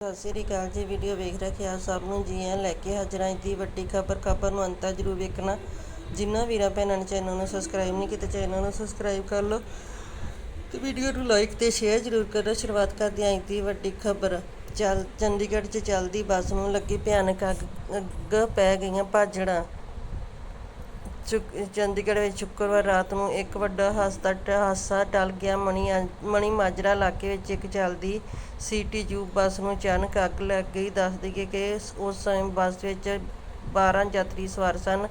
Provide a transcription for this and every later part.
ਸਤਿ ਸ੍ਰੀ ਅਕਾਲ ਜੀ, ਵੀਡੀਓ ਵੇਖ ਰੱਖਿਆ ਸਭ ਨੂੰ। ਜੀ ਆਇਆਂ ਲੈ ਕੇ ਹਾਜ਼ਰ ਹਾਂ ਅੱਜ ਦੀ ਵੱਡੀ ਖਬਰ। ਖਬਰ ਨੂੰ ਅੰਤ ਜਰੂਰ ਵੇਖਣਾ। ਜਿਨ੍ਹਾਂ ਵੀਰਾਂ, ਭੈਣਾਂ ਨੇ ਚੈਨਲ ਨੂੰ ਸਬਸਕ੍ਰਾਈਬ ਨਹੀਂ ਕੀਤਾ, ਚੈਨਲ ਨੂੰ ਸਬਸਕ੍ਰਾਈਬ ਕਰ ਲਓ ਤੇ ਵੀਡੀਓ ਨੂੰ ਲਾਈਕ ਤੇ ਸ਼ੇਅਰ ਜਰੂਰ ਕਰੋ। ਸ਼ੁਰੂਆਤ ਕਰਦੇ ਹਾਂ ਅੱਜ ਦੀ ਵੱਡੀ ਖਬਰ। ਚਲ, ਚੰਡੀਗੜ੍ਹ 'ਚ ਚੱਲਦੀ ਬੱਸ ਨੂੰ ਲੱਗੀ ਭਿਆਨਕ ਅੱਗ ਅੱਗ ਪੈ ਗਈਆਂ ਭਾਜੜਾਂ। ਚੰਡੀਗੜ੍ਹ ਵਿੱਚ ਸ਼ੁੱਕਰਵਾਰ ਰਾਤ ਨੂੰ ਇੱਕ ਵੱਡਾ ਹਾਦਸਾ ਹਾਦਸਾ ਟਲ ਗਿਆ। ਮਣੀ ਮਣੀ ਮਾਜਰਾ ਇਲਾਕੇ ਵਿੱਚ ਇੱਕ ਚੱਲਦੀ ਸੀਟੀਯੂ ਬੱਸ ਨੂੰ ਅਚਾਨਕ ਅੱਗ ਲੱਗ ਗਈ। ਦੱਸ ਦਈਏ ਕਿ ਉਸ ਸਮੇਂ ਬੱਸ ਵਿੱਚ 12 ਯਾਤਰੀ ਸਵਾਰ ਸਨ।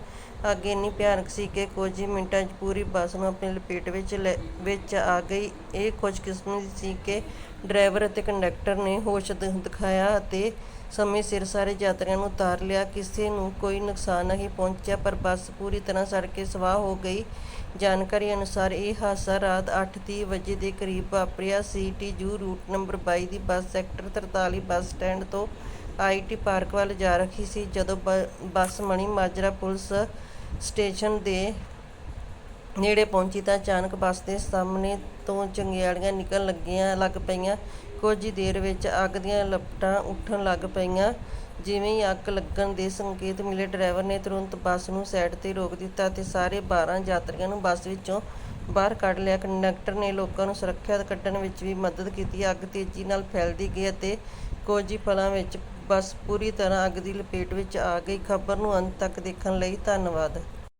ਅੱਗ ਇੰਨੀ ਭਿਆਨਕ ਸੀ ਕਿ ਕੁਝ ਹੀ ਮਿੰਟਾਂ 'ਚ ਪੂਰੀ ਬੱਸ ਨੂੰ ਆਪਣੀ ਲਪੇਟ ਵਿੱਚ ਲੈ- ਵਿੱਚ ਆ ਗਈ। ਇਹ ਖੁਸ਼ਕਿਸਮਤੀ ਸੀ ਕਿ ਡਰਾਈਵਰ ਅਤੇ ਕੰਡਕਟਰ ਨੇ ਹੋਸ਼ ਦਿਖਾਇਆ ਅਤੇ ਸਮੇਂ ਸਿਰ ਸਾਰੇ ਯਾਤਰੀਆਂ ਨੂੰ ਉਤਾਰ ਲਿਆ। ਕਿਸੇ ਨੂੰ ਕੋਈ ਨੁਕਸਾਨ ਨਹੀਂ ਪਹੁੰਚਿਆ, ਪਰ ਬੱਸ ਪੂਰੀ ਤਰ੍ਹਾਂ ਸੜ ਕੇ ਸਵਾਹ ਹੋ ਗਈ। ਜਾਣਕਾਰੀ ਅਨੁਸਾਰ ਇਹ ਹਾਦਸਾ ਰਾਤ 8:30 ਵਜੇ ਦੇ ਕਰੀਬ ਵਾਪਰਿਆ। C T U route number ਬਾਈ ਦੀ ਬੱਸ ਸੈਕਟਰ 43 ਬੱਸ ਸਟੈਂਡ ਤੋਂ ਆਈਟੀ ਪਾਰਕ ਵੱਲ ਜਾ ਰਹੀ ਸੀ ਜਦੋਂ ਬ- bus Mani Majra police station ਦੇ ਨੇੜੇ ਪਹੁੰਚੀ ਤਾਂ ਅਚਾਨਕ ਬੱਸ ਦੇ ਸਾਹਮਣੇ ਤੋਂ ਚੰਗਿਆੜੀਆਂ ਨਿਕਲਣ ਲੱਗੀਆਂ, ਲੱਗ ਪਈਆਂ। ਕੁਝ ਹੀ ਦੇਰ ਵਿੱਚ ਅੱਗ ਦੀਆਂ ਲਪਟਾਂ ਉੱਠਣ ਲੱਗ ਪਈਆਂ। ਜਿਵੇਂ ਹੀ ਅੱਗ ਲੱਗਣ ਦੇ ਸੰਕੇਤ ਮਿਲੇ, ਡਰਾਈਵਰ ਨੇ ਤੁਰੰਤ ਬੱਸ ਨੂੰ ਸਾਈਡ ਤੇ ਰੋਕ ਦਿੱਤਾ ਤੇ ਸਾਰੇ 12 ਯਾਤਰੀਆਂ ਨੂੰ ਬੱਸ ਵਿੱਚੋਂ ਬਾਹਰ ਕੱਢ ਲਿਆ। ਕੰਡਕਟਰ ਨੇ ਲੋਕਾਂ ਨੂੰ ਸੁਰੱਖਿਅਤ ਕੱਢਣ ਵਿੱਚ ਵੀ ਮਦਦ ਕੀਤੀ। ਅੱਗ ਤੇਜ਼ੀ ਨਾਲ ਫੈਲਦੀ ਗਈ ਅਤੇ ਕੁਝ ਹੀ ਪਲਾਂ ਵਿੱਚ ਬੱਸ ਪੂਰੀ ਤਰ੍ਹਾਂ ਅੱਗ ਦੀ ਲਪੇਟ ਵਿੱਚ ਆ ਗਈ। ਖਬਰ ਨੂੰ ਅੰਤ ਤੱਕ ਦੇਖਣ ਲਈ ਧੰਨਵਾਦ।